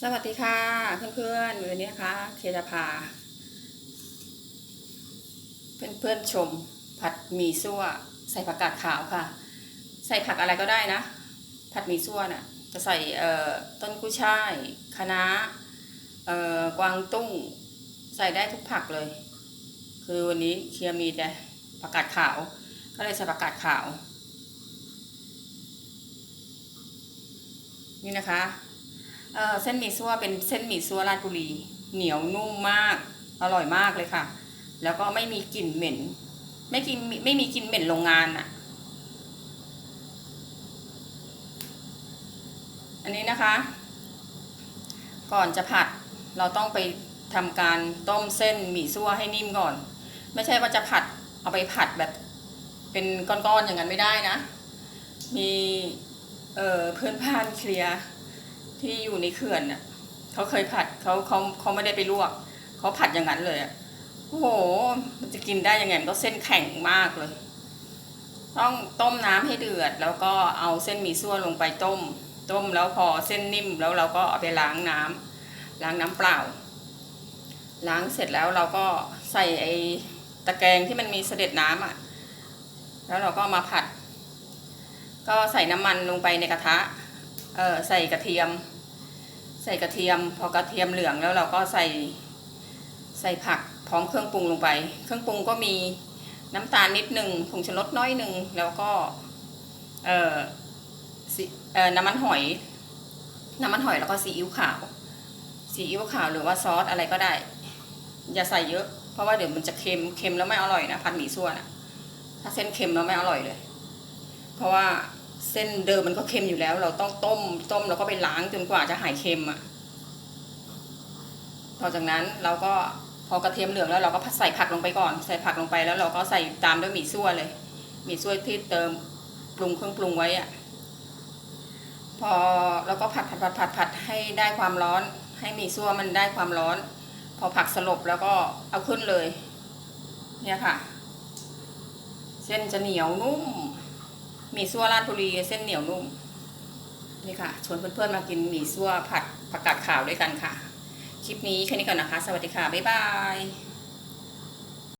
สวัสดีค่ะเพื่อนๆวันนี้นะคะเคจะพาเพื่อนๆชมผัดหมี่ซั่ว ใส่ผักกาดขาวค่ะ ใส่ผักอะไรก็ได้นะ ผัดหมี่ซั่วน่ะจะใส่เอ่อต้นกุ้ยช่ายคะน้าเอ่อกวางตุ้ง ใส่ได้ทุกผักเลย คือวันนี้เคียมีแต่ผักกาดขาว ก็เลยใส่ผักกาดขาว นี่นะคะ เอ่อเส้นหมี่ซั่วเป็นเส้นหมี่ซั่วราชบุรี เหนียวนุ่มมาก อร่อยมากเลยค่ะ แล้วก็ไม่มีกลิ่นเหม็น ไม่กินไม่มีกลิ่นเหม็นโรงงานอะอันนี้นะคะ ก่อนจะผัดเราต้องไปทำการต้มเส้นหมี่ซั่วให้นิ่มก่อน ไม่ใช่ว่าจะผัดเอาไปผัดแบบเป็นก้อนๆอย่างนั้นไม่ได้นะ มีเอ่อเพื่อนบ้านเคลียร์ ที่อยู่ในเขื่อนน่ะเขาเคยผัดเขาเขาเขาไม่ได้ไปลวกเขาผัดอย่างนั้นเลยอะโอ้โหมันจะกินได้ยังไงมันก็เส้นแข็งมากเลย ต้องต้มน้ำให้เดือด แล้วก็เอาเส้นหมี่ซั่วลงไปต้ม ต้มแล้วพอเส้นนิ่มแล้วเราก็เอาไปล้างน้ำล้างน้ำเปล่า ล้างเสร็จแล้วเราก็ใส่ไอ้ตะแกรงที่มันมีเสด็จน้ำอะ แล้วเราก็มาผัด ก็ใส่น้ำมันลงไปในกระทะ เออใส่กระเทียม ใส่กระเทียม พอกระเทียมเหลืองแล้วเราก็ใส่ใส่ผักพร้อมเครื่องปรุงลงไป เครื่องปรุงก็มีน้ำตาลนิดหนึ่งผงชูรสน้อยหนึ่งแล้วก็เออเออน้ำมันหอย น้ำมันหอยแล้วก็ซีอิ๊วขาวซีอิ๊วขาวหรือว่าซอสอะไรก็ได้ อย่าใส่เยอะ เพราะว่าเดี๋ยวมันจะเค็มเค็มแล้วไม่อร่อยนะผัดหมี่ซั่วนะถ้าเส้นเค็มแล้วไม่อร่อยเลย เพราะว่า เส้นเดิมมันก็เค็มอยู่แล้ว เราต้องต้มต้มแล้วก็ไปล้างจนกว่าจะหายเค็มอะ ต่อจากนั้นเราก็พอกระเทียมเหลืองแล้วเราก็ใส่ผักลงไปก่อน ใส่ผักลงไปแล้วเราก็ใส่ตามด้วยหมี่ซั่วเลยหมี่ซั่วที่เติมปรุงเครื่องปรุงไว้อะ พอเราก็ผัดผัดผัดผัดผัดให้ได้ความร้อน ให้หมี่ซั่วมันได้ความร้อน พอผักสลบแล้วก็เอาขึ้นเลย เนี่ยค่ะ เส้นจะเหนียวนุ่ม หมี่ซั่วราชบุรีเส้นเหนียวนุ่มนี่ค่ะชวนเพื่อนๆมากินหมี่ซั่วผัดผักกาดขาวด้วยกันค่ะ คลิปนี้แค่นี้ก่อนนะคะ สวัสดีค่ะ บ๊ายบาย